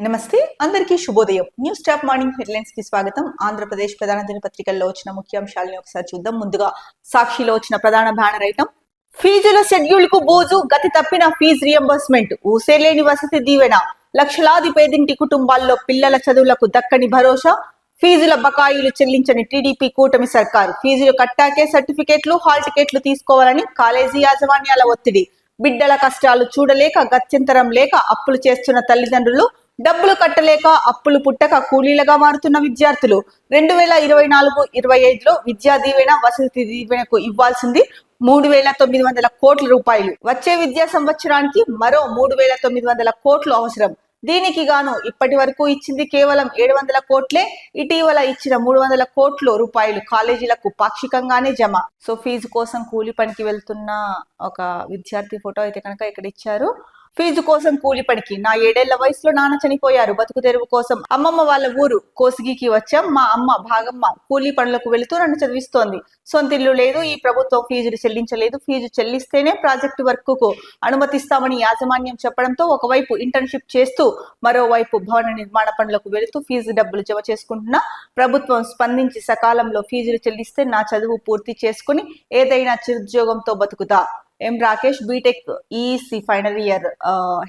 నమస్తే అందరికీ శుభోదయం. న్యూస్ టాప్ మార్నింగ్ హెడ్లైన్స్కి స్వాగతం. ఆంధ్రప్రదేశ్ ప్రధాన దినపత్రికల్లో వచ్చిన ముఖ్యాంశాలని ఒకసారి చూద్దాం. ముందుగా సాక్షిలో వచ్చిన ప్రధాన బ్యానర్ ఐటమ్ ఫీజుల షెడ్యూల్కు బోజు గతి తప్పిన ఫీజు రియంబర్స్మెంట్ ఊసేలేని వసతి దీవెన లక్షలాది పేదింటి కుటుంబాల్లో పిల్లల చదువులకు దక్కని భరోసా ఫీజుల బకాయిలు చెల్లించని టీడీపీ కూటమి సర్కారు ఫీజులు కట్టాకే సర్టిఫికేట్లు హాల్ టికెట్లు తీసుకోవాలని కాలేజీ యాజమాన్యాల ఒత్తిడి బిడ్డల కష్టాలు చూడలేక గత్యంతరం లేక అప్పులు చేస్తున్న తల్లిదండ్రులు డబ్బులు కట్టలేక అప్పులు పుట్టక కూలీలుగా మారుతున్న విద్యార్థులు. రెండు వేల ఇరవై నాలుగు ఇరవై ఐదులో విద్యా దీవెన వసతి దీవెనకు ఇవ్వాల్సింది మూడు వేల తొమ్మిది వందల కోట్ల రూపాయలు. వచ్చే విద్యా సంవత్సరానికి మరో మూడు వేల తొమ్మిది వందల కోట్లు అవసరం. దీనికి గాను ఇప్పటి వరకు ఇచ్చింది కేవలం ఏడు వందల కోట్లే ఇటీవల ఇచ్చిన మూడు వందల కోట్లు రూపాయలు కాలేజీలకు పాక్షికంగానే జమ. సో ఫీజు కోసం కూలి పనికి వెళ్తున్న ఒక విద్యార్థి ఫోటో అయితే కనుక ఇక్కడ ఇచ్చారు. ఫీజు కోసం కూలి పనికి నా ఏడేళ్ళ వయసులో నాన్న చనిపోయారు. బతుకు తెరువు కోసం అమ్మమ్మ వాళ్ళ ఊరు కోసిగికి వచ్చాం. మా అమ్మ భాగమ్మ కూలీ పనులకు వెళుతూ నన్ను చదివిస్తోంది. సొంతిల్లు లేదు ఈ ప్రభుత్వం ఫీజులు చెల్లించలేదు. ఫీజు చెల్లిస్తేనే ప్రాజెక్టు వర్క్కు అనుమతిస్తామని యాజమాన్యం చెప్పడంతో ఒకవైపు ఇంటర్న్షిప్ చేస్తూ మరోవైపు భవన నిర్మాణ పనులకు వెళుతూ ఫీజు డబ్బులు జమ చేసుకుంటున్నా ప్రభుత్వం స్పందించి సకాలంలో ఫీజులు చెల్లిస్తే నా చదువు పూర్తి చేసుకుని ఏదైనా చిరుద్యోగంతో బతుకుతా. M Rakesh BTech EC final year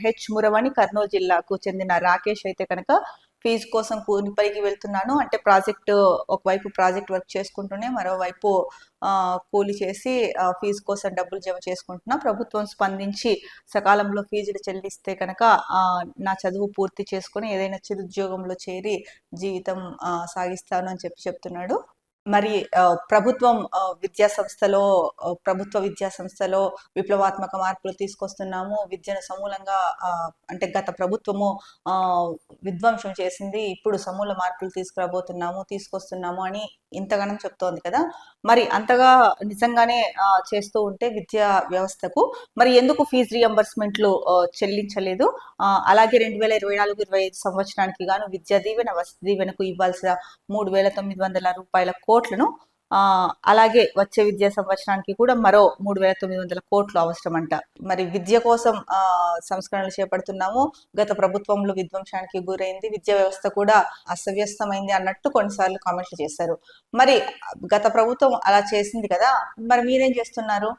H Muravani Kurnool జిల్లాకు చెందిన రాకేష్ అయితే కనుక ఫీజు కోసం కూలిపైకి వెళ్తున్నాను. అంటే ప్రాజెక్ట్ ఒకవైపు ప్రాజెక్ట్ వర్క్ చేసుకుంటూనే మరోవైపు కూలి చేసి ఫీజు కోసం డబ్బులు జమ చేసుకుంటున్నా. ప్రభుత్వం స్పందించి సకాలంలో ఫీజులు చెల్లిస్తే కనుక నా చదువు పూర్తి చేసుకొని ఏదైనా చిరుద్యోగంలో చేరి జీవితం సాగిస్తాను అని చెప్పి చెప్తున్నాడు. మరి ఆ, ప్రభుత్వం విద్యా సంస్థలో ప్రభుత్వ విద్యా సంస్థలో విప్లవాత్మక మార్పులు తీసుకొస్తున్నాము. విద్యను సమూలంగా అంటే గత ప్రభుత్వము ఆ, విధ్వంసం చేసింది. ఇప్పుడు సమూల మార్పులు తీసుకురాబోతున్నాము తీసుకొస్తున్నాము అని ఇంతగానం చెప్తోంది కదా. మరి అంతగా నిజంగానే చేస్తూ ఉంటే విద్యా వ్యవస్థకు మరి ఎందుకు ఫీజు రియంబర్స్మెంట్లు చెల్లించలేదు? అలాగే రెండు వేల ఇరవై నాలుగు ఇరవై ఐదు సంవత్సరానికి గాను విద్యా దీవెన వసతి దీవెనకు ఇవ్వాల్సిన మూడు వేల తొమ్మిది వందల రూపాయల కోట్లను అలాగే వచ్చే విద్యా సంవత్సరానికి కూడా మరో మూడు వేల తొమ్మిది వందల కోట్లు అవసరం అంట మరి విద్య కోసం ఆ, సంస్కరణలు చేపడుతున్నాము. గత ప్రభుత్వంలో విధ్వంసానికి గురైంది. విద్యా వ్యవస్థ కూడా అస్తవ్యస్తమైంది అన్నట్టు కొన్నిసార్లు కామెంట్లు చేశారు. మరి గత ప్రభుత్వం అలా చేసింది కదా మరి మీరేం చేస్తున్నారు?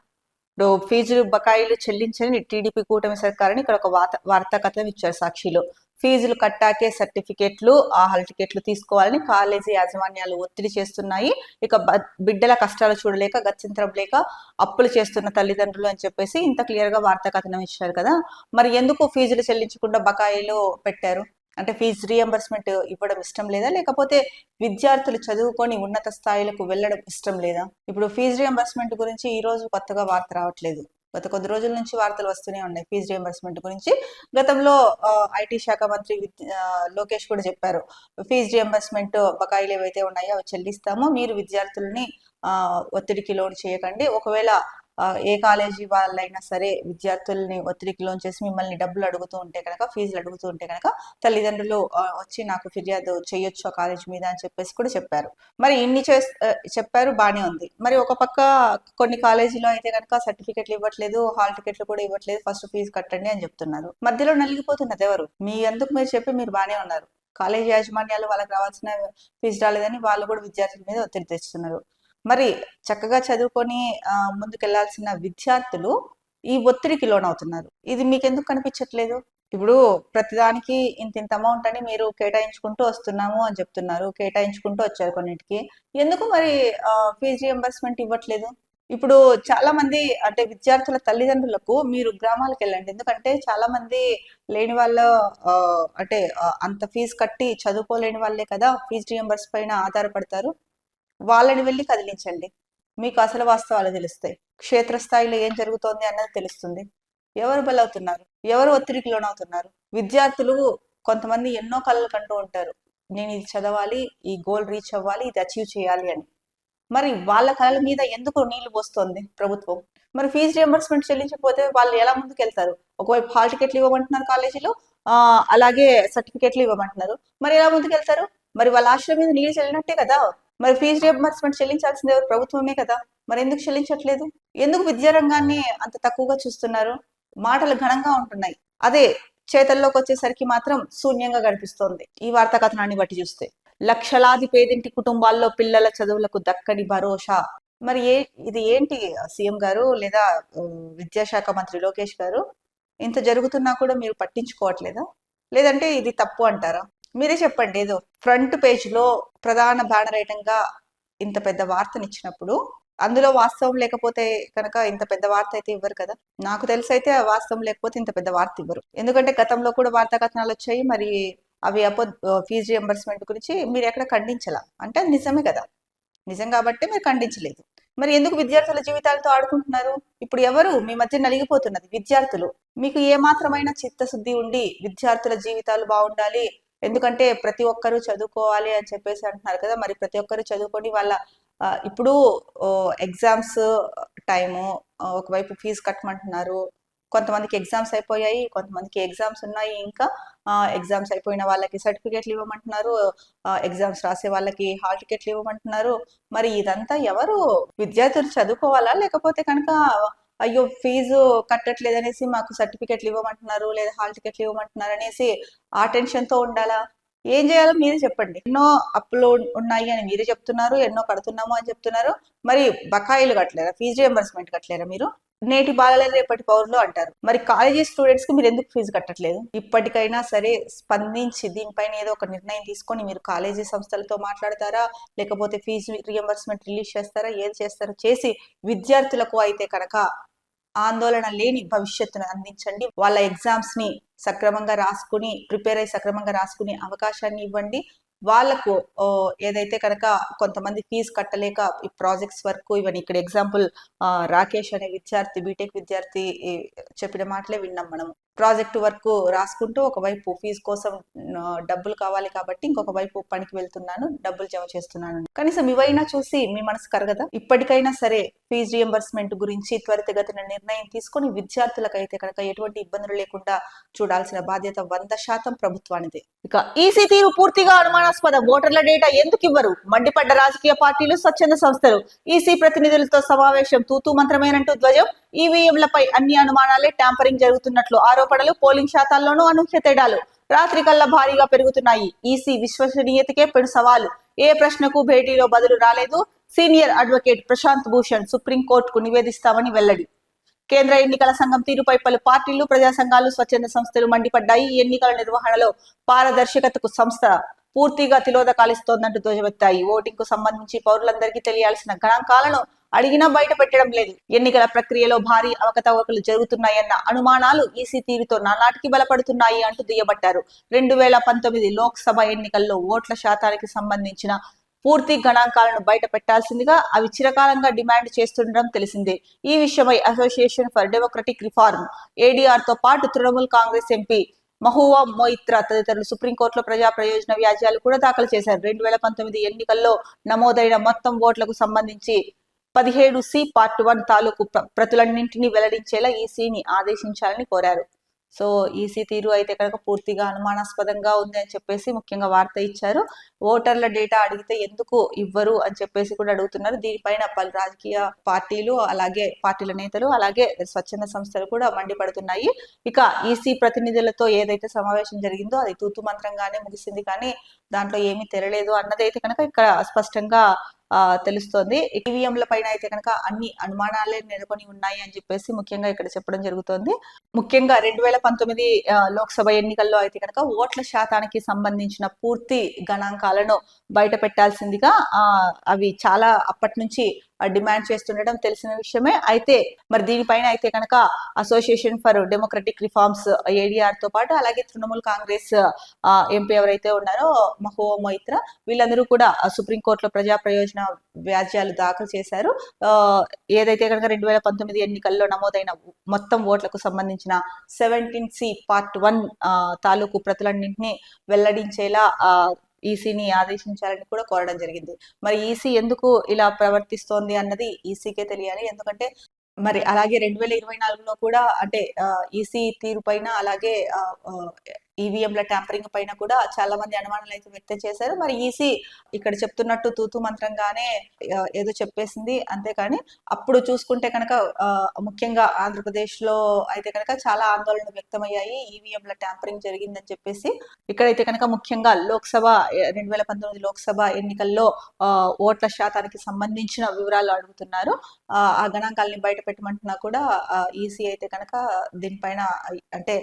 ఇప్పుడు ఫీజులు బకాయిలు చెల్లించని టీడీపీ కూటమి సర్కారని ఇక్కడ ఒక వార్త వార్తా కథనం ఇచ్చారు సాక్షిలో. ఫీజులు కట్టాకే సర్టిఫికేట్లు ఆ హాల్ టికెట్లు తీసుకోవాలని కాలేజీ యాజమాన్యాలు ఒత్తిడి చేస్తున్నాయి. ఇక బిడ్డల కష్టాలు చూడలేక గత్యంతరం లేక అప్పులు చేస్తున్న తల్లిదండ్రులు అని చెప్పేసి ఇంత క్లియర్గా వార్తా కథనం ఇచ్చారు కదా. మరి ఎందుకు ఫీజులు చెల్లించకుండా బకాయిలు పెట్టారు? అంటే ఫీజు రియంబర్స్మెంట్ ఇవ్వడం ఇష్టం లేదా? లేకపోతే విద్యార్థులు చదువుకొని ఉన్నత స్థాయిలకు వెళ్ళడం ఇష్టం లేదా? ఇప్పుడు ఫీజు రియంబర్స్మెంట్ గురించి ఈ రోజు కొత్తగా వార్త రావట్లేదు. గత కొద్ది రోజుల నుంచి వార్తలు వస్తూనే ఉన్నాయి. ఫీజు రియంబర్స్మెంట్ గురించి. గతంలో ఐటీ శాఖ మంత్రి విద్- లోకేష్ కూడా చెప్పారు. ఫీజు రియంబర్స్మెంట్ బకాయిలు ఏవైతే ఉన్నాయో అవి చెల్లిస్తామో. మీరు విద్యార్థులని ఆ, ఒత్తిడికి లోన్ చేయకండి. ఒకవేళ ఏ కాలేజీ వాళ్ళైనా సరే విద్యార్థుల్ని ఒత్తిడికి లోన్ చేసి మిమ్మల్ని డబ్బులు అడుగుతూ ఉంటే కనుక ఫీజులు అడుగుతూ ఉంటే కనుక తల్లిదండ్రులు వచ్చి నాకు ఫిర్యాదు చేయొచ్చు ఆ కాలేజ్ మీద అని చెప్పేసి కూడా చెప్పారు. మరి ఇన్ని చే చెప్పారు బానే ఉంది. మరి ఒక పక్క కొన్ని కాలేజీలో అయితే కనుక సర్టిఫికెట్లు ఇవ్వట్లేదు హాల్ టికెట్లు కూడా ఇవ్వట్లేదు ఫస్ట్ ఫీజు కట్టండి అని చెప్తున్నారు. మధ్యలో నలిగిపోతున్నది ఎవరు? మీ ఎందుకు మీరు చెప్పి మీరు బానే ఉన్నారు? కాలేజీ యాజమాన్యాలు వాళ్ళకి రావాల్సిన ఫీజు రాలేదని వాళ్ళు కూడా విద్యార్థుల మీద ఒత్తిడి తెస్తున్నారు మరి చక్కగా చదువుకొని ముందుకెళ్ళాల్సిన విద్యార్థులు ఈ ఒత్తిడికి లోనవుతున్నారు. ఇది మీకు ఎందుకు కనిపించట్లేదు? ఇప్పుడు ప్రతిదానికి ఇంత ఇంత అమౌంట్ అని మీరు కేటాయించుకుంటూ వస్తున్నాము అని చెప్తున్నారు కేటాయించుకుంటూ వచ్చారు కొన్నిటికి. ఎందుకు మరి ఫీజు రియంబర్స్మెంట్ ఇవ్వట్లేదు? ఇప్పుడు చాలా మంది అంటే విద్యార్థుల తల్లిదండ్రులకు మీరు గ్రామాలకు వెళ్ళండి ఎందుకంటే చాలా మంది లేని వాళ్ళ అంటే అంత ఫీజు కట్టి చదువుకోలేని వాళ్ళే కదా ఫీజు రియంబర్స్ పైన ఆధారపడతారు. వాళ్ళని వెళ్ళి కదిలించండి. మీకు అసలు వాస్తవాలు తెలుస్తాయి. క్షేత్రస్థాయిలో ఏం జరుగుతోంది అన్నది తెలుస్తుంది. ఎవరు బలవుతున్నారు? ఎవరు ఒత్తిడికి లోనవుతున్నారు? విద్యార్థులు కొంతమంది ఎన్నో కళలు కంటూ ఉంటారు. నేను ఇది చదవాలి ఈ గోల్ రీచ్ అవ్వాలి ఇది అచీవ్ చేయాలి అని. మరి వాళ్ళ కళల మీద ఎందుకు నీళ్ళు పోస్తోంది ప్రభుత్వం? మరి ఫీజు రియంబర్స్మెంట్ చెల్లించకపోతే వాళ్ళు ఎలా ముందుకు వెళ్తారు ఒకవైపు హాల్ టికెట్లు ఇవ్వమంటున్నారు కాలేజీలో ఆ అలాగే సర్టిఫికెట్లు ఇవ్వమంటున్నారు. మరి ఎలా ముందుకు వెళ్తారు మరి వాళ్ళ ఆశ్రయం మీద నీళ్ళు చెల్లినట్టే కదా? మరి ఫీజు రియంబర్స్మెంట్ చెల్లించాల్సింది ఎవరు? ప్రభుత్వమే కదా. మరి ఎందుకు చెల్లించట్లేదు? ఎందుకు విద్యారంగాన్ని అంత తక్కువగా చూస్తున్నారు? మాటలు ఘనంగా ఉంటున్నాయి. అదే చేతల్లోకి వచ్చేసరికి మాత్రం శూన్యంగా కనిపిస్తోంది ఈ వార్తా కథనాన్ని బట్టి చూస్తే. లక్షలాది పేదింటి కుటుంబాల్లో పిల్లల చదువులకు దక్కని భరోసా. మరి ఏ ఇది ఏంటి సీఎం గారు లేదా విద్యాశాఖ మంత్రి లోకేష్ గారు? ఇంత జరుగుతున్నా కూడా మీరు పట్టించుకోవట్లేదా? లేదంటే ఇది తప్పు అంటారా? మీరే చెప్పండి ఏదో ఫ్రంట్ పేజ్లో ప్రధాన బ్యానర్ ఐటమ్గా ఇంత పెద్ద వార్తనిచ్చినప్పుడు అందులో వాస్తవం లేకపోతే కనుక ఇంత పెద్ద వార్త అయితే ఇవ్వరు కదా? నాకు తెలిసి అయితే ఆ వాస్తవం లేకపోతే ఇంత పెద్ద వార్త ఇవ్వరు. ఎందుకంటే గతంలో కూడా వార్తా కథనాలు వచ్చాయి మరి అవి అపో ఫీజు రియంబర్స్మెంట్ గురించి మీరు ఎక్కడ ఖండించలా? అంటే అది నిజమే కదా? నిజం కాబట్టి మీరు ఖండించలేదు. మరి ఎందుకు విద్యార్థుల జీవితాలతో ఆడుకుంటున్నారు? ఇప్పుడు ఎవరు? మీ మధ్య నలిగిపోతున్నది విద్యార్థులు. మీకు ఏ మాత్రమైన చిత్తశుద్ధి ఉండి విద్యార్థుల జీవితాలు బాగుండాలి ఎందుకంటే ప్రతి ఒక్కరూ చదువుకోవాలి అని చెప్పేసి అంటున్నారు కదా మరి ప్రతి ఒక్కరు చదువుకొని వాళ్ళ ఇప్పుడు ఎగ్జామ్స్ టైము ఒకవైపు ఫీజు కట్టమంటున్నారు. కొంతమందికి ఎగ్జామ్స్ అయిపోయాయి కొంతమందికి ఎగ్జామ్స్ ఉన్నాయి ఇంకా ఎగ్జామ్స్ అయిపోయిన వాళ్ళకి సర్టిఫికేట్లు ఇవ్వమంటున్నారు ఎగ్జామ్స్ రాసే వాళ్ళకి హాల్ టికెట్లు ఇవ్వమంటున్నారు. మరి ఇదంతా ఎవరు విద్యార్థులు చదువుకోవాలా లేకపోతే కనుక అయ్యో ఫీజు కట్టట్లేదు అనేసి మాకు సర్టిఫికెట్లు ఇవ్వమంటున్నారు లేదా హాల్ టికెట్లు ఇవ్వమంటున్నారు అనేసి ఆ టెన్షన్తో ఉండాలా? ఏం చేయాలో మీరే చెప్పండి. ఎన్నో అప్పులు ఉన్నాయి అని మీరే చెప్తున్నారు ఎన్నో కడుతున్నాము అని చెప్తున్నారు. మరి బకాయిలు కట్టలేరా? ఫీజు రియంబర్స్మెంట్ కట్టలేరా మీరు? నేటి బాలలే రేపటి పౌరులు అంటారు. మరి కాలేజీ స్టూడెంట్స్కి మీరు ఎందుకు ఫీజు కట్టట్లేదు? ఇప్పటికైనా సరే స్పందించి దీనిపైన ఏదో ఒక నిర్ణయం తీసుకొని మీరు కాలేజీ సంస్థలతో మాట్లాడతారా? లేకపోతే ఫీజు రియంబర్స్మెంట్ రిలీజ్ చేస్తారా? ఏది చేస్తారో? చేసి విద్యార్థులకు అయితే కనుక ఆందోళన లేని భవిష్యత్తును అందించండి. వాళ్ళ ఎగ్జామ్స్ని సక్రమంగా రాసుకుని ప్రిపేర్ అయ్యి సక్రమంగా రాసుకునే అవకాశాన్ని ఇవ్వండి. వాళ్ళకు ఏదైతే కనుక కొంతమంది ఫీజు కట్టలేక ఈ ప్రాజెక్ట్స్ వర్క్ ఇవన్నీ ఇక్కడ ఎగ్జాంపుల్ రాకేష్ అనే విద్యార్థి బీటెక్ విద్యార్థి చెప్పిన మాటలే విన్నాం మనం ప్రాజెక్ట్ వర్క్ రాసుకుంటూ ఒకవైపు ఫీజు కోసం డబ్బులు కావాలి కాబట్టి ఇంకొక వైపు పనికి వెళ్తున్నాను డబ్బులు జమ చేస్తున్నాను. కనీసం ఇవైనా చూసి మీ మనసు కరగదా? ఇప్పటికైనా సరే ఫీజు రియంబర్స్మెంట్ గురించి త్వరితగతిన నిర్ణయం తీసుకొని విద్యార్థులకైతే కనుక ఎటువంటి ఇబ్బందులు లేకుండా చూడాల్సిన బాధ్యత వంద శాతం ప్రభుత్వానిదే. ఇక ఈసీ తీరు పూర్తిగా అనుమానాస్పద. ఓటర్ల డేటా ఎందుకు ఇవ్వరు? మండిపడ్డ రాజకీయ పార్టీలు స్వచ్ఛంద సంస్థలు. ఈసీ ప్రతినిధులతో సమావేశం తూతూ మంత్రమేనంటూ ధ్వజం. ఈవీఎంలపై అన్ని అనుమానాలే ట్యాంపరింగ్ జరుగుతున్నట్లు ఆరోపణలు పోలింగ్ శాతాల్లోనూ అనూహ్య తేడాలు. రాత్రి కల్లా భారీగా పెరుగుతున్నాయి. ఈసీ విశ్వసనీయతకే పెను సవాలు. ఏ ప్రశ్నకు భేటీలో బదులు రాలేదు. సీనియర్ అడ్వకేట్ ప్రశాంత్ భూషణ్ సుప్రీంకోర్టుకు నివేదిస్తామని వెల్లడి. కేంద్ర ఎన్నికల సంఘం తీరుపై పలు పార్టీలు ప్రజా సంఘాలు స్వచ్ఛంద సంస్థలు మండిపడ్డాయి. ఎన్నికల నిర్వహణలో పారదర్శకతకు సంస్థ పూర్తిగా తిలోదకాలిస్తోందంటూ ధ్వజమెత్తాయి. ఓటింగ్కు సంబంధించి పౌరులందరికీ తెలియాల్సిన గణాంకాలను అడిగినా బయట పెట్టడం లేదు. ఎన్నికల ప్రక్రియలో భారీ అవకతవకలు జరుగుతున్నాయన్న అనుమానాలు ఈసీ తీరుతో నానాటికి బలపడుతున్నాయి అంటూ దుయ్యబట్టారు. రెండు వేల పంతొమ్మిది లోక్సభ ఎన్నికల్లో ఓట్ల శాతానికి సంబంధించిన పూర్తి గణాంకాలను బయట పెట్టాల్సిందిగా అవి చిరకాలంగా డిమాండ్ చేస్తుండడం తెలిసిందే. ఈ విషయమై అసోసియేషన్ ఫర్ డెమోక్రటిక్ రిఫార్మ్ ఏడీఆర్తో పాటు తృణమూల్ కాంగ్రెస్ ఎంపీ మహువా మొయిత్రా తదితరులు సుప్రీంకోర్టులో ప్రజా ప్రయోజన వ్యాజ్యాలు కూడా దాఖలు చేశారు. రెండు వేల పంతొమ్మిది ఎన్నికల్లో నమోదైన మొత్తం ఓట్లకు సంబంధించి పదిహేడు సి పార్ట్ వన్ తాలూకు ప్రతులన్నింటినీ వెల్లడించేలా ఈసీని ఆదేశించాలని కోరారు. సో ఈసీ తీరు అయితే కనుక పూర్తిగా అనుమానాస్పదంగా ఉంది అని చెప్పేసి ముఖ్యంగా వార్త ఇచ్చారు. ఓటర్ల డేటా అడిగితే ఎందుకు ఇవ్వరు అని చెప్పేసి కూడా అడుగుతున్నారు. దీనిపైన పలు రాజకీయ పార్టీలు అలాగే పార్టీల నేతలు అలాగే స్వచ్ఛంద సంస్థలు కూడా మండిపడుతున్నాయి. ఇక ఈసీ ప్రతినిధులతో ఏదైతే సమావేశం జరిగిందో అది తూతు మంత్రంగానే ముగిసింది. కానీ దాంట్లో ఏమీ తెరలేదు అన్నదైతే కనుక ఇక్కడ స్పష్టంగా ఆ, తెలుస్తోంది. ఈవీఎంల పైన అయితే కనుక అన్ని అనుమానాలే నెలకొని ఉన్నాయి అని చెప్పేసి ముఖ్యంగా ఇక్కడ చెప్పడం జరుగుతోంది. ముఖ్యంగా రెండు వేల పంతొమ్మిది లోక్సభ ఎన్నికల్లో అయితే కనుక ఓట్ల శాతానికి సంబంధించిన పూర్తి గణాంకాలను బయట పెట్టాల్సిందిగా ఆ, అవి చాలా అప్పటి నుంచి డిమాండ్ చేస్తుండడం తెలిసిన విషయమే. అయితే మరి దీనిపైన అయితే కనుక అసోసియేషన్ ఫర్ డెమోక్రటిక్ రిఫార్మ్స్ ఏడీఆర్తో పాటు అలాగే తృణమూల్ కాంగ్రెస్ ఎంపీ ఎవరైతే ఉన్నారో మహో మొయిత్రా వీళ్ళందరూ కూడా సుప్రీంకోర్టులో ప్రజా ప్రయోజన వ్యాజ్యాలు దాఖలు చేశారు. ఏదైతే కనుక రెండు వేల పంతొమ్మిది ఎన్నికల్లో నమోదైన మొత్తం ఓట్లకు సంబంధించిన సెవెంటీన్ సి పార్ట్ వన్ తాలూకు ప్రతులన్నింటినీ వెల్లడించేలా ఈసీని ఆదేశించాలని కూడా కోరడం జరిగింది. మరి ఈసీ ఎందుకు ఇలా ప్రవర్తిస్తోంది అన్నది ఈసీకే తెలియాలి. ఎందుకంటే మరి అలాగే రెండు వేల ఇరవై నాలుగులో కూడా అంటే ఈసీ తీరు పైన అలాగే ఈవీఎంల ట్యాంపరింగ్ పైన కూడా చాలా మంది అనుమానాలు అయితే వ్యక్తం చేశారు. మరి ఈసీ ఇక్కడ చెప్తున్నట్టు తూతు మంత్రంగానే ఏదో చెప్పేసింది. అంతేకాని అప్పుడు చూసుకుంటే కనుక ముఖ్యంగా ఆంధ్రప్రదేశ్లో అయితే కనుక చాలా ఆందోళనలు వ్యక్తమయ్యాయి. ఈవీఎంల ట్యాంపరింగ్ జరిగిందని చెప్పేసి ఇక్కడైతే కనుక ముఖ్యంగా లోక్సభ రెండు వేల పంతొమ్మిది లోక్సభ ఎన్నికల్లో ఆ, ఓట్ల శాతానికి సంబంధించిన వివరాలు అడుగుతున్నారు. ఆ, గణాంకాలని బయట పెట్టమంటున్నా కూడా ఈసీ అయితే కనుక దీనిపైన అంటే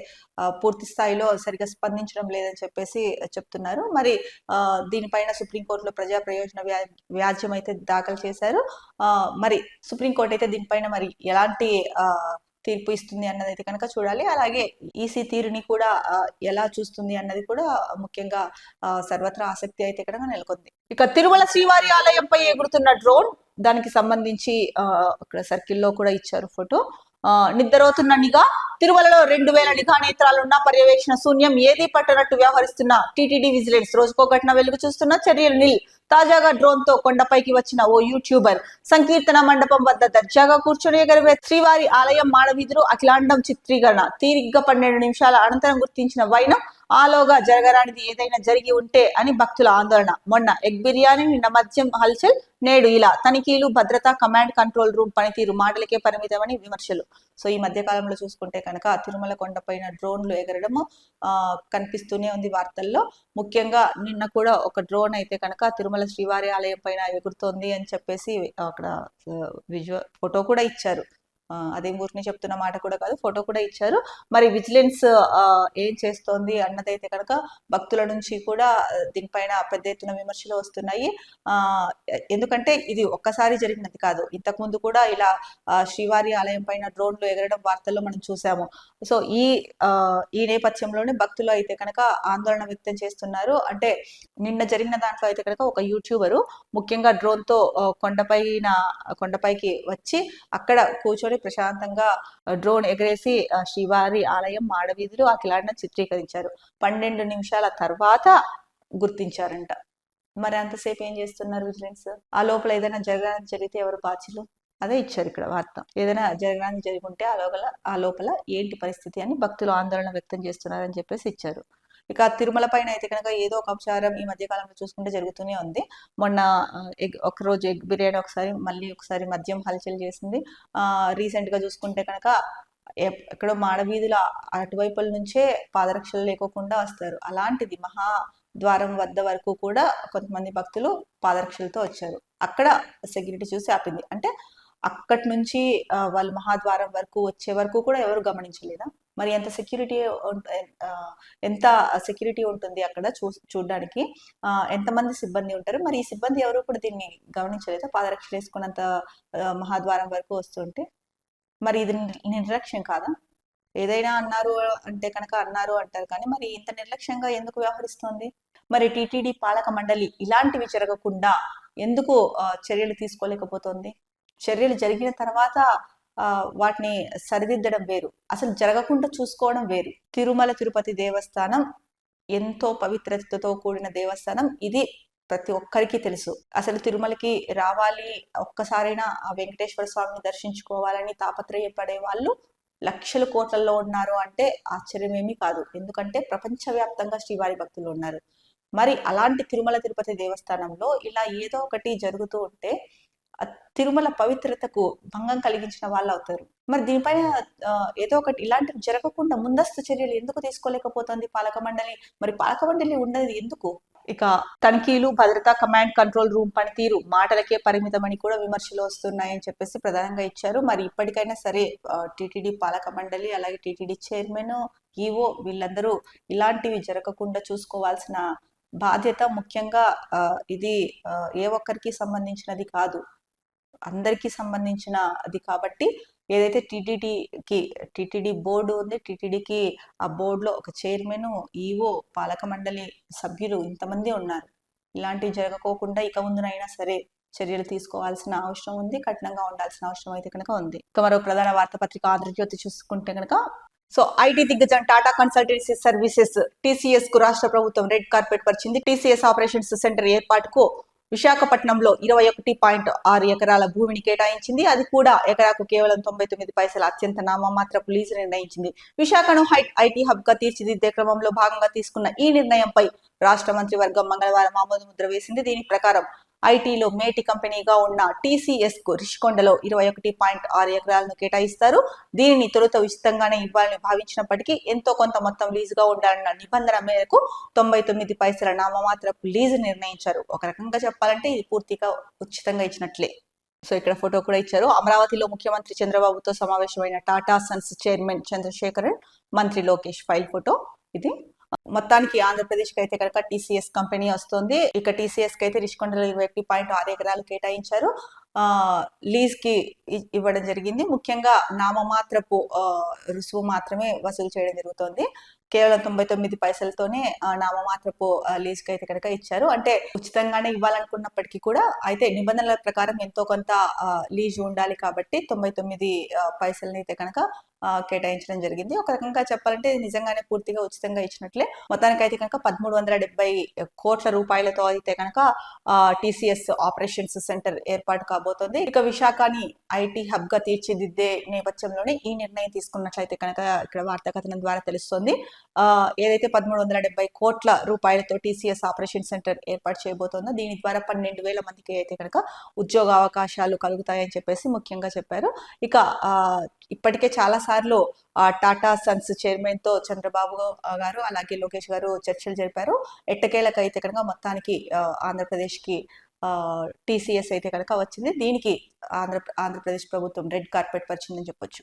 పూర్తి స్థాయిలో సరిగ్గా స్పందించడం లేదని చెప్పేసి చెప్తున్నారు. మరి ఆ, దీనిపైన సుప్రీంకోర్టులో ప్రజా ప్రయోజన వ్యా వ్యాజ్యం అయితే దాఖలు చేశారు. మరి సుప్రీంకోర్టు అయితే దీనిపైన మరి ఎలాంటి ఆ, తీర్పు ఇస్తుంది అన్నది అయితే కనుక చూడాలి. అలాగే ఈసీ తీరుని కూడా ఎలా చూస్తుంది అన్నది కూడా ముఖ్యంగా ఆ, సర్వత్రా ఆసక్తి అయితే కనుక నెలకొంది. ఇక తిరుమల శ్రీవారి ఆలయంపై ఎగురుతున్న డ్రోన్ దానికి సంబంధించి అక్కడ సర్కిల్లో కూడా ఇచ్చారు ఫోటో. నిద్రపోతున్న నిఘా తిరుమలలో రెండు వేల నిఘా నేత్రాలున్న పర్యవేక్షణ శూన్యం ఏది పట్టనట్టు వ్యవహరిస్తున్న టీటీడీ విజిలెన్స్ రోజుకో ఘటన వెలుగు చూస్తున్న చర్యలు నిల్. తాజాగా డ్రోన్తో కొండపైకి వచ్చిన ఓ యూట్యూబర్ సంకీర్తన మండపం వద్ద దర్జాగా కూర్చొని ఎగరవే శ్రీవారి ఆలయం మాడవీధులు అఖిలాండం చిత్రీకరణ. తీరిగ్గా పన్నెండు నిమిషాల అనంతరం గుర్తించిన వైనం ఆలోగా జరగరానిది ఏదైనా జరిగి ఉంటే అని భక్తుల ఆందోళన. మొన్న ఎగ్ బిర్యానీ నిన్న మద్యం హల్చల్ నేడు ఇలా తనిఖీలు భద్రత కమాండ్ కంట్రోల్ రూమ్ పనితీరు మాటలకే పరిమితమని విమర్శలు. సో ఈ మధ్య కాలంలో చూసుకుంటే కనుక తిరుమల కొండపైన డ్రోన్లు ఎగరడము ఆ, కనిపిస్తూనే ఉంది వార్తల్లో. ముఖ్యంగా నిన్న కూడా ఒక డ్రోన్ అయితే కనుక తిరుమల శ్రీవారి ఆలయం పైన ఎగురుతోంది అని చెప్పేసి అక్కడ విజువల్ ఫోటో కూడా ఇచ్చారు. అదేం ఊరికి చెప్తున్న మాట కూడా కాదు ఫోటో కూడా ఇచ్చారు. మరి విజిలెన్స్ ఏం చేస్తోంది అన్నదైతే కనుక భక్తుల నుంచి కూడా దీనిపైన పెద్ద ఎత్తున విమర్శలు వస్తున్నాయి. ఆ ఎందుకంటే ఇది ఒక్కసారి జరిగినది కాదు. ఇంతకు ముందు కూడా ఇలా శ్రీవారి ఆలయం పైన డ్రోన్లు ఎగరడం వార్తల్లో మనం చూసాము. సో ఈ ఈ నేపథ్యంలోనే భక్తులు అయితే కనుక ఆందోళన వ్యక్తం చేస్తున్నారు. అంటే నిన్న జరిగిన దాంట్లో అయితే కనుక ఒక యూట్యూబరు ముఖ్యంగా డ్రోన్తో కొండపైన కొండపైకి వచ్చి అక్కడ కూర్చొని ప్రశాంతంగా డ్రోన్ ఎగరేసి శ్రీవారి ఆలయం మాడవీధులు ఆ కిలాడిన చిత్రీకరించారు. పన్నెండు నిమిషాల తర్వాత గుర్తించారంట. మరి అంతసేపు ఏం చేస్తున్నారు విజిలెన్స్? ఆ లోపల ఏదైనా జరగడానికి జరిగితే ఎవరు బాధ్యులు? అదే ఇచ్చారు ఇక్కడ వార్త. ఏదైనా జరగడానికి జరుగుంటే ఆ లోపల ఆ లోపల ఏంటి పరిస్థితి అని భక్తులు ఆందోళన వ్యక్తం చేస్తున్నారని చెప్పేసి ఇచ్చారు. ఇక తిరుమల పైన అయితే కనుక ఏదో ఒక ఉపచారం ఈ మధ్య కాలంలో చూసుకుంటే జరుగుతూనే ఉంది. మొన్న ఎగ్ ఒక రోజు ఎగ్ బిర్యానీ ఒకసారి మళ్ళీ ఒకసారి మద్యం హల్చల్ చేసింది. రీసెంట్గా రీసెంట్గా చూసుకుంటే కనుక ఎక్కడో మాడవీధుల అటువైపుల నుంచే పాదరక్షలు లేకోకుండా వస్తారు. అలాంటిది మహా ద్వారం వద్ద వరకు కూడా కొంతమంది భక్తులు పాదరక్షలతో వచ్చారు. అక్కడ సెక్యూరిటీ చూసి ఆపింది. అంటే అక్కడి నుంచి వాళ్ళు మహాద్వారం వరకు వచ్చే వరకు కూడా ఎవరు గమనించలేదా? మరి ఎంత సెక్యూరిటీ ఎంత సెక్యూరిటీ ఉంటుంది అక్కడ చూ చూడడానికి? ఎంతమంది సిబ్బంది ఉంటారు? మరి ఈ సిబ్బంది ఎవరు కూడా దీన్ని గమనించలేదు? పాదరక్షలు వేసుకున్నంత మహాద్వారం వరకు వస్తుంటే? మరి ఇది నిర్లక్ష్యం కాదా? ఏదైనా అన్నారు అంటే కనుక అన్నారు అంటారు కానీ మరి ఇంత నిర్లక్ష్యంగా ఎందుకు వ్యవహరిస్తోంది? మరి టీటీడీ పాలక మండలి ఇలాంటివి జరగకుండా ఎందుకు చర్యలు తీసుకోలేకపోతుంది? చర్యలు జరిగిన తర్వాత వాటిని సరిదిద్దడం వేరు. అసలు జరగకుండా చూసుకోవడం వేరు. తిరుమల తిరుపతి దేవస్థానం ఎంతో పవిత్రతతో కూడిన దేవస్థానం. ఇది ప్రతి ఒక్కరికి తెలుసు. అసలు తిరుమలకి రావాలి ఒక్కసారైనా ఆ వెంకటేశ్వర స్వామిని దర్శించుకోవాలని తాపత్రయపడే వాళ్ళు లక్షల కోట్లలో ఉన్నారు అంటే ఆశ్చర్యమేమీ కాదు. ఎందుకంటే ప్రపంచవ్యాప్తంగా శ్రీవారి భక్తులు ఉన్నారు. మరి అలాంటి తిరుమల తిరుపతి దేవస్థానంలో ఇలా ఏదో ఒకటి జరుగుతూ ఉంటే తిరుమల పవిత్రతకు భంగం కలిగించిన వాళ్ళు అవుతారు మరి దీనిపైన ఏదో ఒకటి ఇలాంటివి జరగకుండా ముందస్తు చర్యలు ఎందుకు తీసుకోలేకపోతుంది పాలక మండలి? మరి పాలక మండలి ఉండేది ఎందుకు? ఇక తనిఖీలు భద్రతా కమాండ్ కంట్రోల్ రూమ్ పనితీరు మాటలకే పరిమితమని కూడా విమర్శలు వస్తున్నాయని చెప్పేసి ప్రధానంగా ఇచ్చారు. మరి ఇప్పటికైనా సరే టిటిడి పాలక మండలి అలాగే టిటిడి చైర్మన్ ఈవో వీళ్ళందరూ ఇలాంటివి జరగకుండా చూసుకోవాల్సిన బాధ్యత ముఖ్యంగా ఇది ఏ ఒక్కరికి సంబంధించినది కాదు. అందరికీ సంబంధించిన అది కాబట్టి ఏదైతే టీటీడీకి టీటీడీ బోర్డు ఉంది టీటీడీకి ఆ బోర్డులో ఒక చైర్మన్ ఈవో పాలక మండలి సభ్యులు ఇంతమంది ఉన్నారు. ఇలాంటివి జరగకోకుండా ఇక ముందునైనా సరే చర్యలు తీసుకోవాల్సిన అవసరం ఉంది కఠినంగా ఉండాల్సిన అవసరం అయితే కనుక ఉంది. ఇక మరో ప్రధాన వార్తాపత్రిక ఆంధ్రజ్యోతి చూసుకుంటే కనుక సో ఐటీ దిగ్గజం టాటా కన్సల్టెన్సీ సర్వీసెస్ టీసీఎస్కు రాష్ట్ర ప్రభుత్వం రెడ్ కార్పెట్ పరిచింది. టీసీఎస్ ఆపరేషన్స్ సెంటర్ ఏర్పాటుకు విశాఖపట్నంలో ఇరవై ఒకటి పాయింట్ ఆరు ఎకరాల భూమిని కేటాయించింది. అది కూడా ఎకరాకు కేవలం తొంభై తొమ్మిది పైసల అత్యంత నామమాత్రపు లీజు నిర్ణయించింది. విశాఖను హై ఐటీ హబ్గా తీర్చిదిద్దే క్రమంలో భాగంగా తీసుకున్న ఈ నిర్ణయంపై రాష్ట్ర మంత్రివర్గం మంగళవారం ఆమోద ముద్ర వేసింది. దీని ప్రకారం ఐటీలో మేటి కంపెనీగా ఉన్న టీసీఎస్కు రిషికొండలో ఇరవై ఒకటి పాయింట్ ఆరు ఎకరాలను కేటాయిస్తారు. దీనిని తొలుత ఉచితంగానే ఇవ్వాలని భావించినప్పటికీ ఎంతో కొంత మొత్తం లీజుగా ఉండాలన్న నిబంధన మేరకు తొంభై తొమ్మిది పైసల నామమాత్రపు లీజు నిర్ణయించారు. ఒక రకంగా చెప్పాలంటే ఇది పూర్తిగా ఉచితంగా ఇచ్చినట్లే. సో ఇక్కడ ఫోటో కూడా ఇచ్చారు. అమరావతిలో ముఖ్యమంత్రి చంద్రబాబుతో సమావేశమైన టాటా సన్స్ చైర్మన్ చంద్రశేఖరన్ మంత్రి లోకేష్ ఫైల్ ఫోటో. ఇది మొత్తానికి ఆంధ్రప్రదేశ్కి అయితే కనుక టీసీఎస్ కంపెనీ వస్తుంది. ఇక టీసీఎస్కి అయితే రిషికొండలో ఇరవై ఒకటి పాయింట్ ఆరు ఎకరాలు కేటాయించారు. ఆ లీజ్కి ఇవ్వడం జరిగింది. ముఖ్యంగా నామమాత్రపు రుసుము మాత్రమే వసూలు చేయడం జరుగుతోంది. కేవలం తొంభై తొమ్మిది పైసలతోనే నామమాత్రపు లీజ్కి అయితే కనుక ఇచ్చారు. అంటే ఉచితంగానే ఇవ్వాలనుకున్నప్పటికీ కూడా అయితే నిబంధనల ప్రకారం ఎంతో కొంత లీజ్ ఉండాలి కాబట్టి తొంభై తొమ్మిది ఆ, పైసలని అయితే కనుక కేటాయించడం జరిగింది. ఒక రకంగా చెప్పాలంటే నిజంగానే పూర్తిగా ఉచితంగా ఇచ్చినట్లే. మొత్తానికి అయితే కనుక పదమూడు వందల డెబ్బై కోట్ల రూపాయలతో అయితే కనుక టీసీఎస్ ఆపరేషన్స్ సెంటర్ ఏర్పాటు కాబోతోంది. ఇక విశాఖని ఐటీ హబ్గా తీర్చిదిద్దే నేపథ్యంలోనే ఈ నిర్ణయం తీసుకున్నట్లయితే కనుక ఇక్కడ వార్తాకథనం ద్వారా తెలుస్తోంది. ఆ, ఏదైతే పదమూడు వందల డెబ్బై కోట్ల రూపాయలతో టీసీఎస్ ఆపరేషన్ సెంటర్ ఏర్పాటు చేయబోతోందో దీని ద్వారా పన్నెండు వేల మందికి అయితే కనుక ఉద్యోగ అవకాశాలు కలుగుతాయని చెప్పేసి ముఖ్యంగా చెప్పారు. ఇక ఇప్పటికే చాలా సార్లు ఆ, టాటా సన్స్ చైర్మన్తో చంద్రబాబు గారు అలాగే లోకేష్ గారు చర్చలు జరిపారు. ఎట్టకేలకు అయితే కనుక మొత్తానికి ఆ, టీసీఎస్ అయితే కనుక వచ్చింది. దీనికి ఆంధ్ర ఆంధ్రప్రదేశ్ ప్రభుత్వం రెడ్ కార్పెట్ పరిచిందని చెప్పొచ్చు.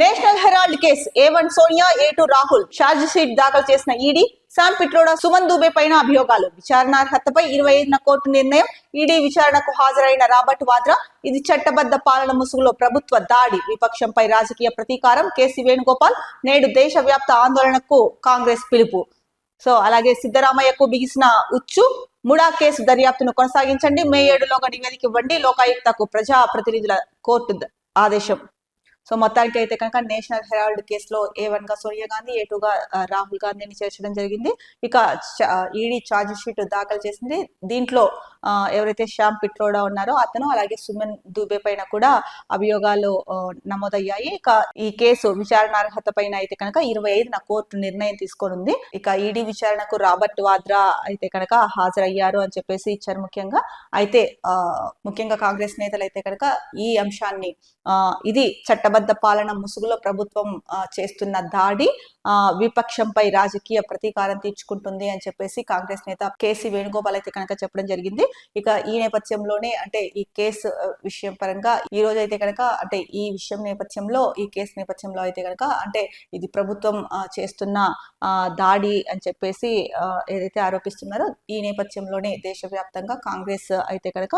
National Herald case A one Sonia A two Rahul. Charge sheet దాఖలు చేసిన ఈడీ శామ్ పిట్రోడా సుమన్ దూబే పైన అభియోగాలు. విచారణార్హతపై ఇరవై ఐదున కోర్టు నిర్ణయం. ఈడీ విచారణకు హాజరైన రాబర్ట్ వాద్రా ఇది చట్టబద్ధ పాలన ముసుగులో ప్రభుత్వ దాడి. విపక్షంపై రాజకీయ ప్రతీకారం. కేసీ వేణుగోపాల్ నేడు దేశవ్యాప్త ఆందోళనకు కాంగ్రెస్ పిలుపు. సో అలాగే సిద్ధరామయ్యకు బిగిసిన ఉచ్చు. ముడా కేసు దర్యాప్తును కొనసాగించండి. మే ఏడులోగా నివేదిక ఇవ్వండి. లోకాయుక్తకు ప్రజా ప్రతినిధుల కోర్టు ఆదేశం. సో మొత్తానికి అయితే కనుక నేషనల్ హెరాల్డ్ కేసులో ఏ వన్గా సోనియా గాంధీ ఏ టూ గా రాహుల్ గాంధీని చేర్చడం జరిగింది. ఇక ఈడీ ఛార్జ్ షీట్ దాఖలు చేసింది. దీంట్లో ఎవరైతే శ్యామ్ పిట్రోడా ఉన్నారో అతను అలాగే సుమన్ దూబే పైన కూడా అభియోగాలు నమోదయ్యాయి. ఇక ఈ కేసు విచారణార్హత పైన అయితే కనుక ఇరవై ఐదున కోర్టు నిర్ణయం తీసుకొనుంది ఇక ఈడీ విచారణకు రాబర్ట్ వాద్రా అయితే కనుక హాజరయ్యారు అని చెప్పేసి ఇచ్చారు ముఖ్యంగా. అయితే ముఖ్యంగా కాంగ్రెస్ నేతలు అయితే కనుక ఈ అంశాన్ని ఇది చట్టబద్ధ పాలన ముసుగులో ప్రభుత్వం చేస్తున్న దాడి ఆ, విపక్షంపై రాజకీయ ప్రతీకారం తీర్చుకుంటుంది అని చెప్పేసి కాంగ్రెస్ నేత కేసీ వేణుగోపాల్ అయితే కనుక చెప్పడం జరిగింది. ఇక ఈ నేపథ్యంలోనే అంటే ఈ కేసు విషయం పరంగా ఈ రోజు అయితే కనుక అంటే ఈ విషయం నేపథ్యంలో ఈ కేసు నేపథ్యంలో అయితే కనుక అంటే ఇది ప్రభుత్వం చేస్తున్న దాడి అని చెప్పేసి ఏదైతే ఆరోపిస్తున్నారో ఈ నేపథ్యంలోనే దేశవ్యాప్తంగా కాంగ్రెస్ అయితే కనుక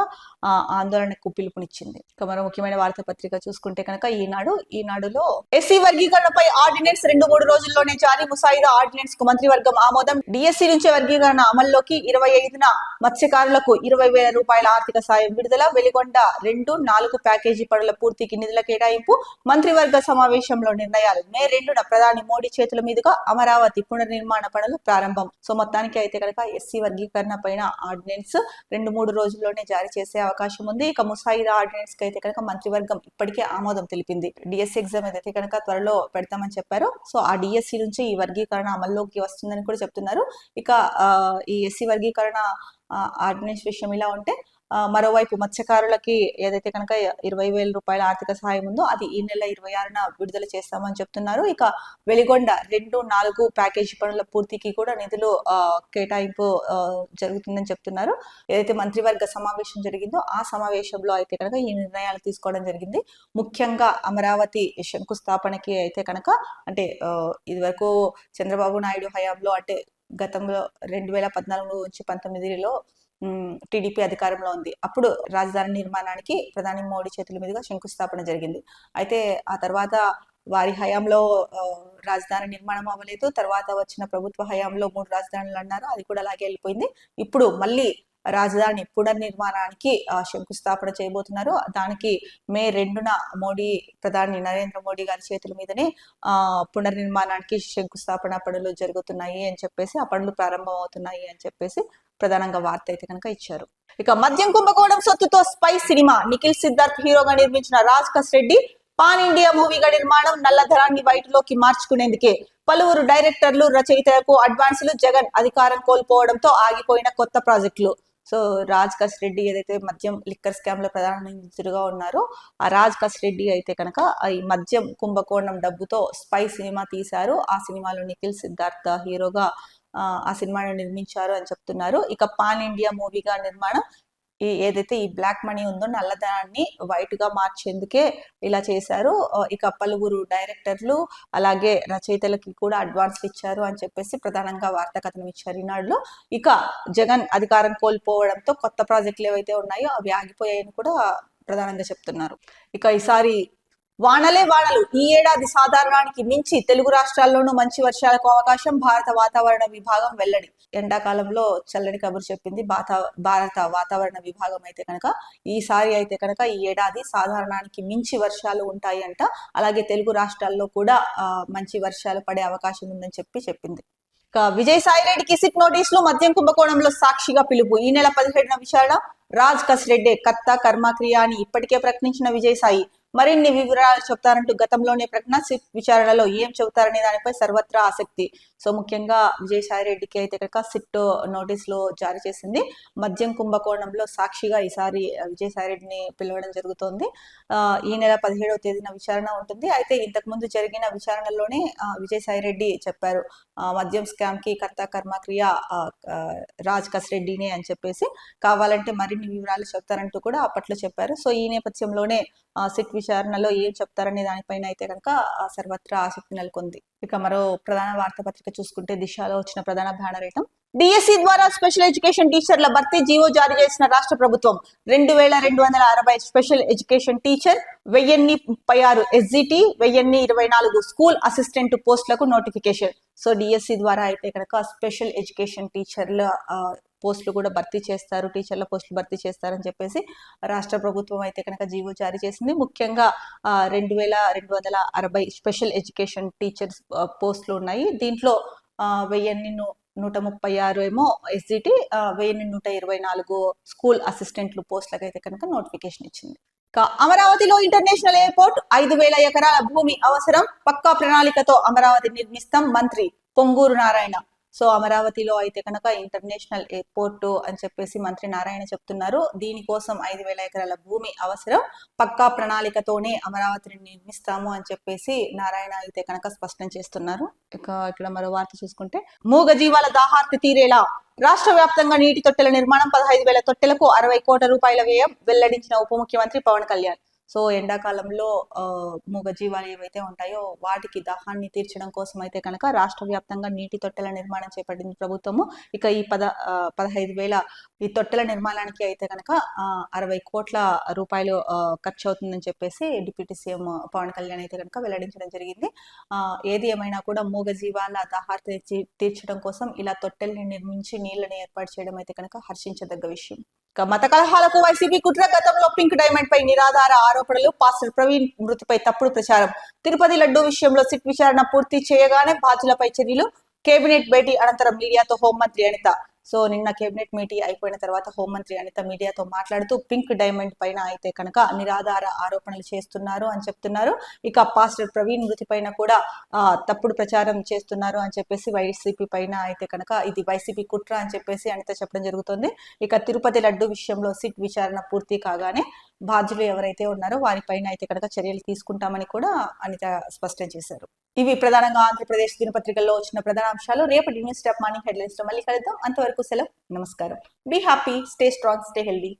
ఆందోళనకు పిలుపునిచ్చింది. ఇక మరో ముఖ్యమైన వార్తాపత్రిక చూసుకుంటే కనుక ఈనాడు ఈనాడులో ఎస్సీ వర్గీకరణపై ఆర్డినెన్స్ రెండు మూడు రోజుల్లోనే జారీ ముసాయిదా ఆర్డినెన్స్కు మంత్రివర్గం ఆమోదం. డిఎస్సి నుంచే వర్గీకరణ అమల్లోకి ఇరవై ఐదున మత్స్యకారులకు ఇరవై వేల రూపాయల ఆర్థిక సాయం విడుదల వెలిగొండ రెండు నాలుగు ప్యాకేజీ పనుల పూర్తికి నిధుల కేటాయింపు మంత్రివర్గ సమావేశంలో నిర్ణయాలు. మే రెండున ప్రధాని మోడీ చేతుల మీదుగా అమరావతి పునర్నిర్మాణ పనులు ప్రారంభం. సో మొత్తానికి అయితే కనుక ఎస్సీ వర్గీకరణ పైన ఆర్డినెన్స్ రెండు మూడు రోజుల్లోనే జారీ చేసే అవకాశం ఉంది. ఇక ముసాయిదా ఆర్డినెన్స్కి అయితే కనుక మంత్రివర్గం ఇప్పటికే ఆమోదం తెలిపింది. డిఎస్సి ఎగ్జామ్ ఏదైతే కనుక త్వరలో పెడతామని చెప్పారు సో ఆ డిఎస్సి నుంచి ఈ వర్గీకరణ అమల్లోకి వస్తుందని కూడా చెప్తున్నారు. ఇక ఈ ఎస్సీ వర్గీకరణ ఆర్డినెన్స్ విషయం ఇలా ఉంటే మరోవైపు మత్స్యకారులకి ఏదైతే కనుక ఇరవై వేల రూపాయల ఆర్థిక సహాయం ఉందో అది ఈ నెల ఇరవై ఆరున విడుదల చేస్తామని చెప్తున్నారు. ఇక వెలిగొండ రెండు నాలుగు ప్యాకేజీ పనుల పూర్తికి కూడా నిధులు ఆ, కేటాయింపు జరుగుతుందని చెప్తున్నారు. ఏదైతే మంత్రివర్గ సమావేశం జరిగిందో ఆ సమావేశంలో అయితే కనుక ఈ నిర్ణయాలు తీసుకోవడం జరిగింది. ముఖ్యంగా అమరావతి శంకుస్థాపనకి అయితే కనుక అంటే ఇదివరకు చంద్రబాబు నాయుడు హయాంలో అంటే గతంలో రెండు వేల పద్నాలుగు నుంచి పంతొమ్మిదిలో టీడీపీ అధికారంలో ఉంది. అప్పుడు రాజధాని నిర్మాణానికి ప్రధాని మోడీ చేతుల మీదుగా శంకుస్థాపన జరిగింది. అయితే ఆ తర్వాత వారి హయాంలో రాజధాని నిర్మాణం అవ్వలేదు. తర్వాత వచ్చిన ప్రభుత్వ హయాంలో మూడు రాజధానులు అన్నారు. అది కూడా అలాగే వెళ్ళిపోయింది. ఇప్పుడు మళ్ళీ రాజధాని పునర్నిర్మాణానికి శంకుస్థాపన చేయబోతున్నారు. దానికి మే రెండున మోడీ ప్రధాని నరేంద్ర మోడీ గారి చేతుల మీదనే ఆ పునర్నిర్మాణానికి శంకుస్థాపన పనులు జరుగుతున్నాయి అని చెప్పేసి ఆ పనులు ప్రారంభం అవుతున్నాయి అని చెప్పేసి ప్రధానంగా వార్త అయితే కనుక ఇచ్చారు. ఇక మద్యం కుంభకోణం సొత్తుతో స్పై సినిమా. నిఖిల్ సిద్ధార్థ్ హీరోగా నిర్మించిన రాజ్ కస్ రెడ్డి పాన్ ఇండియా మూవీగా నిర్మాణం నల్లధరాన్ని వైట్లోకి మార్చుకునేందుకే పలువురు డైరెక్టర్లు రచయితలకు అడ్వాన్సులు జగన్ అధికారం కోల్పోవడంతో ఆగిపోయిన కొత్త ప్రాజెక్టులు. సో రాజ్ కస్ రెడ్డి ఏదైతే మద్యం లిక్కర్ స్కామ్లో ప్రధాన నిందితుడుగా ఉన్నారో ఆ రాజ్ కస్ రెడ్డి అయితే కనుక ఈ మద్యం కుంభకోణం డబ్బుతో స్పై సినిమా తీశారు. ఆ సినిమాలో నిఖిల్ సిద్ధార్థ హీరోగా ఆ, ఆ సినిమాను నిర్మించారు అని చెప్తున్నారు. ఇక పాన్ ఇండియా మూవీగా నిర్మాణం ఈ ఏదైతే ఈ బ్లాక్ మనీ ఉందో నల్లధనాన్ని వైట్గా మార్చేందుకే ఇలా చేశారు. ఇక పలువురు డైరెక్టర్లు అలాగే రచయితలకి కూడా అడ్వాన్స్ ఇచ్చారు అని చెప్పేసి ప్రధానంగా వార్తా కథనం ఇచ్చారు ఈనాడులో. ఇక జగన్ అధికారం కోల్పోవడంతో కొత్త ప్రాజెక్టులు ఏవైతే ఉన్నాయో అవి ఆగిపోయాయని కూడా ప్రధానంగా చెప్తున్నారు. ఇక ఈసారి వానలే వానలు. ఈ ఏడాది సాధారణానికి మించి తెలుగు రాష్ట్రాల్లోనూ మంచి వర్షాలకు అవకాశం భారత వాతావరణ విభాగం వెల్లడి. ఎండాకాలంలో చల్లని కబురు చెప్పింది భారత భారత వాతావరణ విభాగం అయితే కనుక. ఈసారి అయితే కనుక ఈ ఏడాది సాధారణానికి మించి వర్షాలు ఉంటాయి అంట అలాగే తెలుగు రాష్ట్రాల్లో కూడా మంచి వర్షాలు పడే అవకాశం ఉందని చెప్పి చెప్పింది. విజయసాయిరెడ్డికి విజయసాయి రెడ్డికి సిట్ నోటీసులు మద్యం కుంభకోణంలో సాక్షిగా పిలుపు. ఈ నెల పదిహేడున విచారణ రాజ్ కస్ కత్త కర్మక్రియ అని ఇప్పటికే ప్రకటించిన విజయసాయి. మరిన్ని వివరాలు చెప్తారంటూ గతంలోనే ప్రకటన సిట్ విచారణలో ఏం చెబుతారనే దానిపై సర్వత్రా ఆసక్తి. సో ముఖ్యంగా విజయసాయి రెడ్డికి అయితే కనుక సిట్ నోటీసులు జారీ చేసింది. మద్యం కుంభకోణంలో సాక్షిగా ఈసారి విజయసాయి రెడ్డిని పిలవడం జరుగుతోంది. ఈ నెల పదిహేడవ తేదీన విచారణ ఉంటుంది. అయితే ఇంతకు ముందు జరిగిన విచారణలోనే విజయసాయి రెడ్డి చెప్పారు మద్యం స్కామ్కి కర్త కర్మక్రియ రాజ్ కస్ రెడ్డినే అని చెప్పేసి. కావాలంటే మరిన్ని వివరాలు చెప్తారంటూ కూడా అప్పట్లో చెప్పారు. సో ఈ నేపథ్యంలోనే సిట్ విచారణలో ఏం చెప్తారనే దానిపైన అయితే కనుక సర్వత్రా ఆసక్తి నెలకొంది. ఇక మరో ప్రధాన వార్తాపత్రిక చూసుకుంటే దిశలో వచ్చిన ప్రధాన బ్యానర్ ఐటమ్. డిఎస్సి ద్వారా స్పెషల్ ఎడ్యుకేషన్ టీచర్ల భర్తీ జీవో జారీ చేసిన రాష్ట్ర ప్రభుత్వం. రెండు వేల రెండు వందల అరవై స్పెషల్ ఎడ్యుకేషన్ టీచర్ వెయ్యిన్ని ముప్పై ఆరు ఎస్జిటి వెయ్యిన్ని ఇరవై నాలుగు స్కూల్ అసిస్టెంట్ పోస్టులకు నోటిఫికేషన్ సో డిఎస్సి ద్వారా అయితే కనుక స్పెషల్ ఎడ్యుకేషన్ టీచర్ల పోస్టులు కూడా భర్తీ చేస్తారు టీచర్ల పోస్టులు భర్తీ చేస్తారని చెప్పేసి రాష్ట్ర ప్రభుత్వం అయితే కనుక జీవో జారీ చేసింది. ముఖ్యంగా రెండు వేల రెండు వందల అరవై స్పెషల్ ఎడ్యుకేషన్ టీచర్స్ పోస్టులు ఉన్నాయి. దీంట్లో ఆ, వెయ్యిన్ని నూట ముప్పై ఆరు ఏమో ఎస్జిటి వెయ్యి నూట ఇరవై నాలుగు స్కూల్ అసిస్టెంట్లు పోస్టులకు అయితే కనుక నోటిఫికేషన్ ఇచ్చింది. అమరావతిలో ఇంటర్నేషనల్ ఎయిర్పోర్ట్ ఐదు వేల ఎకరాల భూమి అవసరం. పక్కా ప్రణాళికతో అమరావతి నిర్మిస్తాం మంత్రి పొంగూరు నారాయణ. సో అమరావతిలో అయితే కనుక ఇంటర్నేషనల్ ఎయిర్పోర్ట్ అని చెప్పేసి మంత్రి నారాయణ చెప్తున్నారు. దీనికోసం ఐదు వేల ఎకరాల భూమి అవసరం. పక్కా ప్రణాళికతోనే అమరావతిని నిర్మిస్తాము అని చెప్పేసి నారాయణ అయితే కనుక స్పష్టం చేస్తున్నారు. ఇక ఇక్కడ మరో వార్త చూసుకుంటే మూగ జీవాల దాహార్తి తీరేలా రాష్ట్ర వ్యాప్తంగా నీటి తొట్టెల నిర్మాణం పదహైదు వేల తొట్టెలకు అరవై కోట్ల రూపాయల వ్యయం వెల్లడించిన ఉప ముఖ్యమంత్రి పవన్ కళ్యాణ్. సో ఎండాకాలంలో ఆ, మూగ జీవాలు ఏవైతే ఉంటాయో వాటికి దాహాన్ని తీర్చడం కోసం అయితే కనుక రాష్ట్ర వ్యాప్తంగా నీటి తొట్టెల నిర్మాణం చేపట్టింది ప్రభుత్వము. ఇక ఈ పద పదహైదు వేల ఈ తొట్టెల నిర్మాణానికి అయితే కనుక అరవై కోట్ల రూపాయలు ఖర్చు అవుతుందని చెప్పేసి డిప్యూటీ సీఎం పవన్ కళ్యాణ్ అయితే కనుక వెల్లడించడం జరిగింది. ఏది ఏమైనా కూడా మూగజీవాల దాహార్తి తీర్చడం కోసం ఇలా తొట్టెల్ని నిర్మించి నీళ్ళని ఏర్పాటు చేయడం అయితే కనుక హర్షించదగ్గ విషయం. ఇక మత కలహాలకు వైసీపీ కుట్ర గతంలో పింక్ డైమండ్ పై నిరాధార ఆరోపణలు పాస్టర్ ప్రవీణ్ మృతిపై తప్పుడు ప్రచారం. తిరుపతి లడ్డు విషయంలో సిట్ విచారణ పూర్తి చేయగానే బాధ్యులపై చర్యలు. కేబినెట్ భేటీ అనంతరం మీడియాతో హోంమంత్రి అనిత. సో నిన్న కేబినెట్ మీటింగ్ అయిపోయిన తర్వాత హోంమంత్రి అనిత మీడియాతో మాట్లాడుతూ పింక్ డైమండ్ పైన అయితే కనుక నిరాధార ఆరోపణలు చేస్తున్నారు అని చెప్తున్నారు. ఇక పాస్టర్ ప్రవీణ్ మృతి పైన కూడా ఆ, తప్పుడు ప్రచారం చేస్తున్నారు అని చెప్పేసి వైసీపీ పైన అయితే కనుక ఇది వైసీపీ కుట్ర అని చెప్పేసి అనిత చెప్పడం జరుగుతుంది. ఇక తిరుపతి లడ్డు విషయంలో సిట్ విచారణ పూర్తి కాగానే బాధ్యులు ఎవరైతే ఉన్నారో వారిపైన అయితే కనుక చర్యలు తీసుకుంటామని కూడా అనిత స్పష్టం చేశారు. ఇవి ప్రధానంగా ఆంధ్రప్రదేశ్ దినపత్రికల్లో వచ్చిన ప్రధాన అంశాలు. రేపటి న్యూస్ స్టాప్ మార్నింగ్ హెడ్లైన్స్లో మళ్ళీ కలుద్దాం. అంతవరకు సెలవు. నమస్కారం. Be happy stay strong stay healthy.